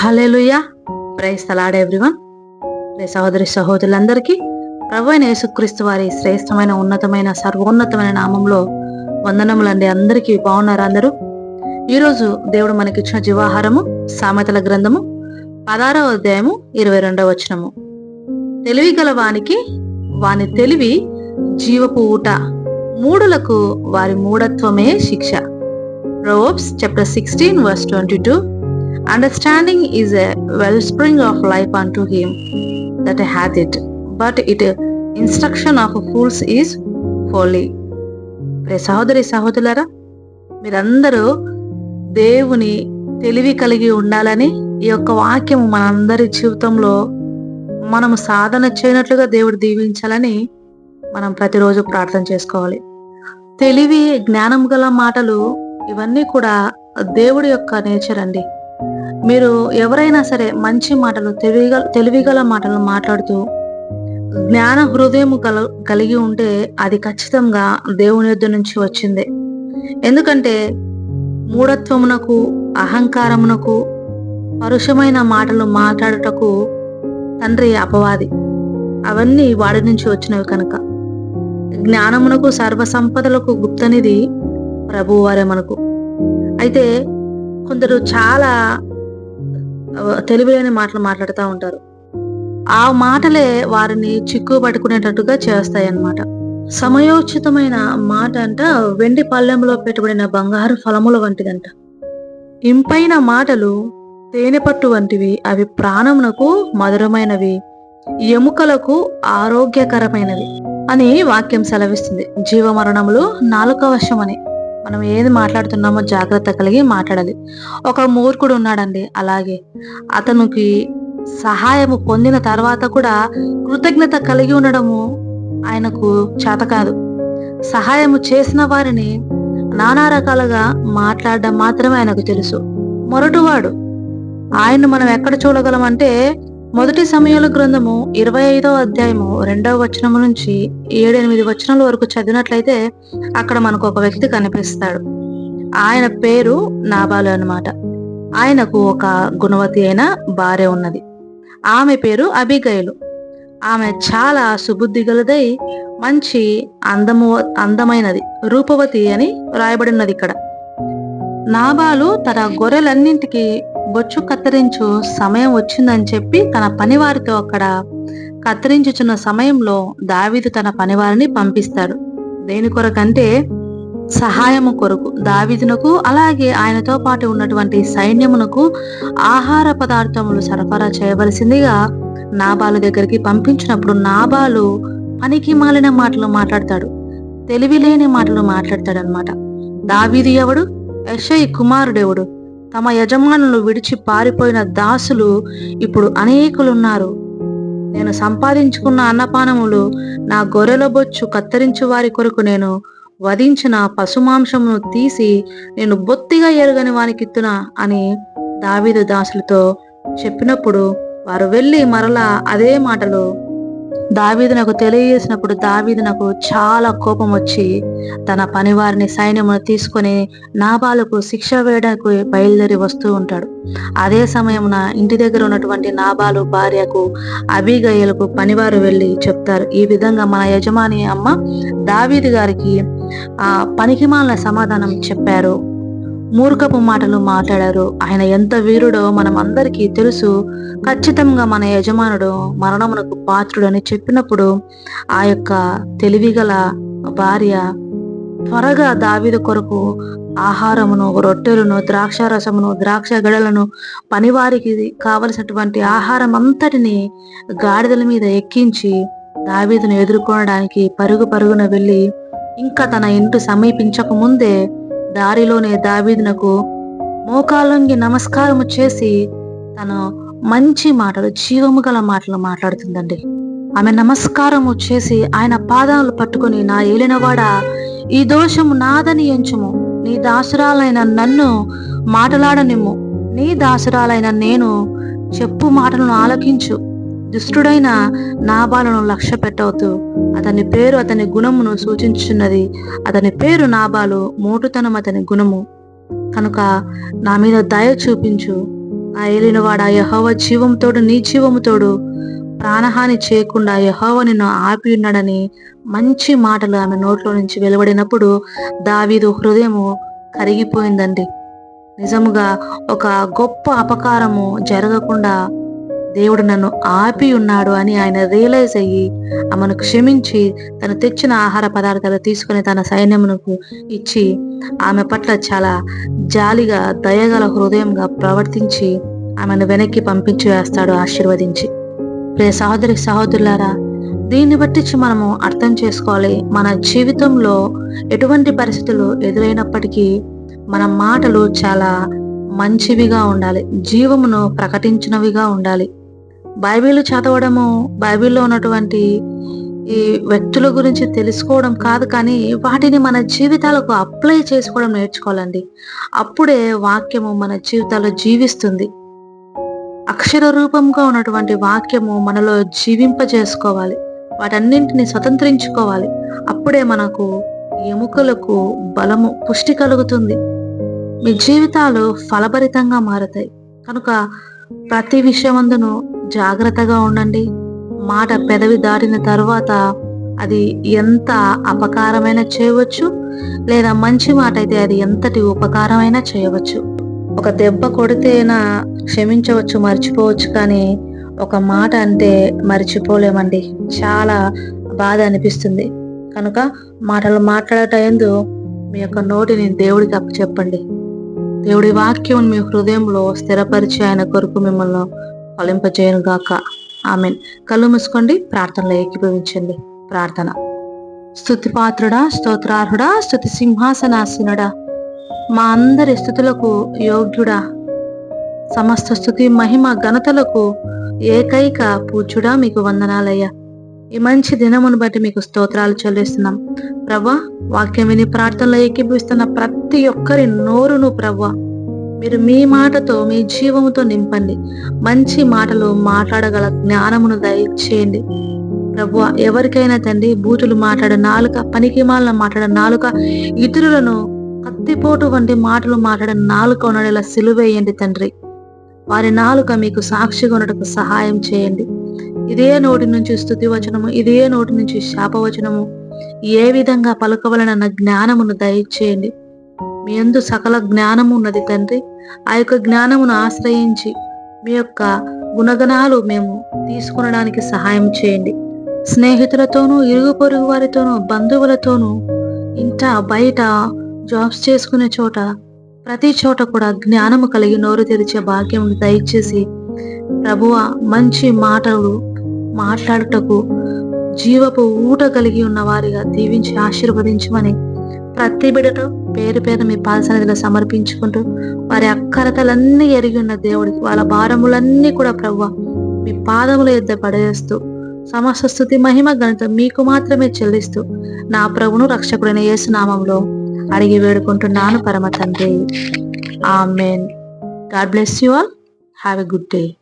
Hallelujah praise the Lord everyone. ప్రే సహోదరి సహోదరులందరికీ ప్రభు అయిన యేసుక్రీస్తు వారి శ్రేష్టమైన ఉన్నతమైన సర్వోన్నతమైన నామంలో వందనములండి. అందరికీ బాగున్నారు అందరూ? ఈరోజు దేవుడు మనకిచ్చిన జీవాహారము సామెతల గ్రంథము పదారవ అధ్యాయము ఇరవై రెండవ వచనము. తెలివి గల వానికి వాని తెలివి జీవపు ఊట మూడులకు వారి మూఢత్వమే శిక్ష. Proverbs chapter sixteen verse twenty two. Understanding is a wellspring of life unto him that hath it, but it instruction of fools is folly. ప్రే సహోదరి సహోదరులారా మీరందరూ దేవుని తెలివి కలిగి ఉండాలని ఈ యొక్క వాక్యం మనందరి జీవితంలో మనము సాధన చేయనట్లుగా దేవుడు దీవించాలని మనం ప్రతిరోజు ప్రార్థన చేసుకోవాలి తెలివి జ్ఞానం గల మాటలు ఇవన్నీ కూడా దేవుడి యొక్క నేచర్ అండి మీరు ఎవరైనా సరే మంచి మాటలు తెలివిగల తెలివిగల మాటలు మాట్లాడుతూ జ్ఞాన హృదయం కల కలిగి ఉంటే అది ఖచ్చితంగా దేవుని యొద్ద నుంచి వచ్చింది. ఎందుకంటే మూఢత్వమునకు అహంకారమునకు పరుషమైన మాటలు మాట్లాడుటకు తండ్రి అపవాది. అవన్నీ వాడి నుంచి వచ్చినవి కనుక. జ్ఞానమునకు సర్వసంపదలకు గుప్తనిది ప్రభువారే మనకు. అయితే కొందరు చాలా తెలివిలేని మాటలు మాట్లాడుతూ ఉంటారు. ఆ మాటలే వారిని చిక్కు పట్టుకునేటట్టుగా చేస్తాయి అన్నమాట సమయోచితమైన మాట అంట వెండి పళ్ళెంలో పెట్టబడిన బంగారు ఫలముల వంటిదంట. ఇంపైన మాటలు తేనె పట్టు వంటివి అవి ప్రాణమునకు మధురమైనవి ఎముకలకు ఆరోగ్యకరమైనవి అని వాక్యం సెలవిస్తుంది. జీవమరణములు నాలుక వశమని. మనం ఏది మాట్లాడుతున్నామో జాగ్రత్త కలిగి మాట్లాడాలి. ఒక మూర్ఖుడు ఉన్నాడండి. అలాగే అతనికి సహాయము పొందిన తర్వాత కూడా కృతజ్ఞత కలిగి ఉండడము ఆయనకు చేత కాదు. సహాయము చేసిన వారిని నానా రకాలుగా మాట్లాడడం మాత్రమే ఆయనకు తెలుసు. మొరటువాడు. ఆయన్ను మనం ఎక్కడ చూడగలమంటే మొదటి సమయాల గ్రంథము ఇరవై ఐదవ అధ్యాయము రెండవ వచనము నుంచి ఏడెనిమిది వచనాల వరకు చదివినట్లయితే అక్కడ మనకు ఒక వ్యక్తి కనిపిస్తాడు. ఆయన పేరు నాబాలు అన్నమాట. ఆయనకు ఒక గుణవతి అయిన భార్య ఉన్నది. ఆమె పేరు అభిగయలు ఆమె చాలా సుబుద్ధి గలదై మంచి అందము అందమైనది రూపవతి అని రాయబడినది ఇక్కడ. నాబాలు తన గొర్రెలన్నింటికి బొచ్చు కత్తిరించు సమయం వచ్చిందని చెప్పి తన పనివారితో అక్కడ కత్తిరించుచున్న సమయంలో దావీదు తన పనివారిని పంపిస్తాడు. దేని కొరకంటే సహాయము కొరకు దావీదునకు అలాగే ఆయనతో పాటు ఉన్నటువంటి సైన్యమునకు ఆహార పదార్థములు సరఫరా చేయవలసిందిగా నాబాలు దగ్గరికి పంపించినప్పుడు నాబాలు పనికి మాలిన మాటలు మాట్లాడతాడు. తెలివి లేని మాటలు మాట్లాడతాడు అనమాట దావీది ఎవడు? యషయ్ కుమారుడెవడు? తమ యజమానులు విడిచి పారిపోయిన దాసులు ఇప్పుడు అనేకులున్నారు. నేను సంపాదించుకున్న అన్నపానములు నా గొర్రెల బొచ్చు కత్తిరించు వారి కొరకు నేను వధించిన పశుమాంసమును తీసి నేను బొత్తిగా ఎరుగని వానికిత్తునా అని దావీదు దాసులతో చెప్పినప్పుడు వారు వెళ్ళి మరలా అదే మాటలు దావీదు నాకు తెలియజేసినప్పుడు దావీదు నాకు చాలా కోపం వచ్చి తన పనివారిని సైన్యమును తీసుకొని నాబాలకు శిక్ష వేయడానికి బయలుదేరి వస్తూ ఉంటాడు. అదే సమయమున ఇంటి దగ్గర ఉన్నటువంటి నాబాలు భార్యకు అభిగయ్యలకు పనివారు వెళ్ళి చెప్తారు. ఈ విధంగా మన యజమాని అమ్మ దావీదు గారికి ఆ పనికిమాలిన సమాధానం చెప్పారు. మూర్ఖపు మాటలు మాట్లాడారు. ఆయన ఎంత వీరుడో మనం అందరికీ తెలుసు. ఖచ్చితంగా మన యజమానుడు మరణమునకు పాత్రుడని చెప్పినప్పుడు ఆ యొక్క తెలివిగల భార్య త్వరగా దావిద కొరకు ఆహారమును రొట్టెలను ద్రాక్ష రసమును ద్రాక్ష గడలను పనివారికి కావలసినటువంటి ఆహారం అంతటిని గాడిదల మీద ఎక్కించి దావీదును ఎదుర్కొనడానికి పరుగు పరుగున వెళ్ళి ఇంకా తన ఇంటి సమీపించక ముందే దారిలోనే దావీదునకు మోకాలంగి నమస్కారము చేసి తను మంచి మాటలు జీవము గల మాటలు మాట్లాడుతుందండి. ఆమె నమస్కారము చేసి ఆయన పాదాలు పట్టుకుని నా ఏలినవాడా ఈ దోషము నాదని ఎంచుము. నీ దాసురాలైన నన్ను మాటలాడనిమ్ము. నీ దాసురాలైన నేను చెప్పు మాటలను ఆలకించు. దుష్టుడైన నాబాలను లక్ష్య పెట్టవద్దు. అతని పేరు అతని గుణమును సూచించున్నది అతని పేరు నాబాలు మోటుతనం అతని గుణము. కనుక నా మీద దయ చూపించు. ఆ ఏలినవాడ యహోవ జీవంతోడు నీ జీవముతోడు ప్రాణహాని చేయకుండా యహోవ నిన్ను ఆపి ఉన్నాడని మంచి మాటలు ఆమె నోట్లో నుంచి వెలువడినప్పుడు దావీదు హృదయము కరిగిపోయిందండి. నిజముగా ఒక గొప్ప అపకారము జరగకుండా దేవుడు నన్ను ఆపి ఉన్నాడు అని ఆయన రియలైజ్ అయ్యి ఆమెను క్షమించి తను తెచ్చిన ఆహార పదార్థాలు తీసుకుని తన సైన్యమునకు ఇచ్చి ఆమె పట్ల చాలా జాలిగా దయగల హృదయంగా ప్రవర్తించి ఆమెను వెనక్కి పంపించి వేస్తాడు ఆశీర్వదించి. ప్రియ సహోదరి సహోదరులారా దీన్ని బట్టి మనము అర్థం చేసుకోవాలి మన జీవితంలో ఎటువంటి పరిస్థితులు ఎదురైనప్పటికీ మన మాటలు చాలా మంచివిగా ఉండాలి జీవమును ప్రకటించినవిగా ఉండాలి. బైబిల్ చదవడము బైబిల్లో ఉన్నటువంటి ఈ వ్యక్తుల గురించి తెలుసుకోవడం కాదు కానీ వాటిని మన జీవితాలకు అప్లై చేసుకోవడం నేర్చుకోవాలండి. అప్పుడే వాక్యము మన జీవితాల్లో జీవిస్తుంది. అక్షర రూపంగా ఉన్నటువంటి వాక్యము మనలో జీవింపజేసుకోవాలి. వాటన్నింటిని స్వతంత్రించుకోవాలి. అప్పుడే మనకు ఎముకలకు బలము పుష్టి కలుగుతుంది. మీ జీవితాలు ఫలభరితంగా మారతాయి. కనుక ప్రతి విషయమందును జాగ్రత్తగా ఉండండి. మాట పెదవి దాటిన తర్వాత అది ఎంత అపకారమైనా చేయవచ్చు లేదా మంచి మాట అయితే అది ఎంతటి ఉపకారమైనా చేయవచ్చు. ఒక దెబ్బ కొడితేనా క్షమించవచ్చు మర్చిపోవచ్చు కానీ ఒక మాట అంటే మర్చిపోలేమండి. చాలా బాధ అనిపిస్తుంది. కనుక మాటలు మాట్లాడటందు మీ యొక్క నోటిని దేవుడికి అప్పచెప్పండి. దేవుడి వాక్యం మీ హృదయంలో స్థిరపరిచి ఆయన కొరకు మిమ్మల్ని ఫలింపజేయను గాక. ఆమెన్. కళ్ళు మూసుకోండి ప్రార్థనలో ఏకీభవించండి. ప్రార్థన. స్థుతిపాత్రుడా స్తోత్రార్హుడా స్థుతి సింహాసనాసీనుడా. మా అందరి స్థుతులకు యోగ్యుడా. సమస్త స్థుతి మహిమ ఘనతలకు ఏకైక పూజ్యుడా మీకు వందనాలయ్యా. ఈ మంచి దినమును బట్టి మీకు స్తోత్రాలు చెల్లిస్తున్నాం. ప్రభా వాక్యం విని ప్రార్థనలో ఏకీభవిస్తున్న ప్రతి ఒక్కరి నోరును ప్రవ్వా. మీరు మీ మాటతో మీ జీవముతో నింపండి. మంచి మాటలు మాట్లాడగల జ్ఞానమును దయచేయండి. ప్రభు ఎవరికైనా తండ్రి బూతులు మాట్లాడ నాలుక పనికిమాలన మాట్లాడ నాలుక ఇతరులను కత్తిపోటు వంటి మాటలు మాట్లాడ నాలుక ఉండేలా సిలువేయండి తండ్రి. వారి నాలుక మీకు సాక్షిగా ఉండటకు సహాయం చేయండి. ఇదే నోటి నుంచి స్థుతి వచనము ఇదే నోటి నుంచి శాపవచనము. ఏ విధంగా పలుకవలనన్న జ్ఞానమును దయచేయండి. మీ అందు సకల జ్ఞానము ఉన్నది తండ్రి. ఆ యొక్క జ్ఞానమును ఆశ్రయించి మీ యొక్క గుణగణాలు మేము తీసుకునడానికి సహాయం చేయండి. స్నేహితులతోనూ ఇరుగు పొరుగు వారితోనూ బంధువులతోనూ ఇంట బయట జాబ్స్ చేసుకునే చోట ప్రతి చోట కూడా జ్ఞానము కలిగి నోరు తెరిచే భాగ్యం దయచేసి ప్రభువ మంచి మాటలు మాట్లాడుటకు జీవపు ఊట కలిగి ఉన్న వారిగా దీవించి ఆశీర్వదించమని ప్రతి బిడతో పేరు పేరు మీ పాదసన్నిధిలో సమర్పించుకుంటూ వారి అక్కరతలన్నీ ఎరిగి ఉన్న దేవుడికి వాళ్ళ భారములన్నీ కూడా ప్రవ్వ మీ పాదముల ఎద్ద పడేస్తూ సమస్త స్థుతి మహిమ గణిత మీకు మాత్రమే చెల్లిస్తూ నా ప్రభును రక్షకుడైన యేసునామంలో అడిగి వేడుకుంటున్నాను పరమ తండ్రి. Amen God bless you all. Have a good day.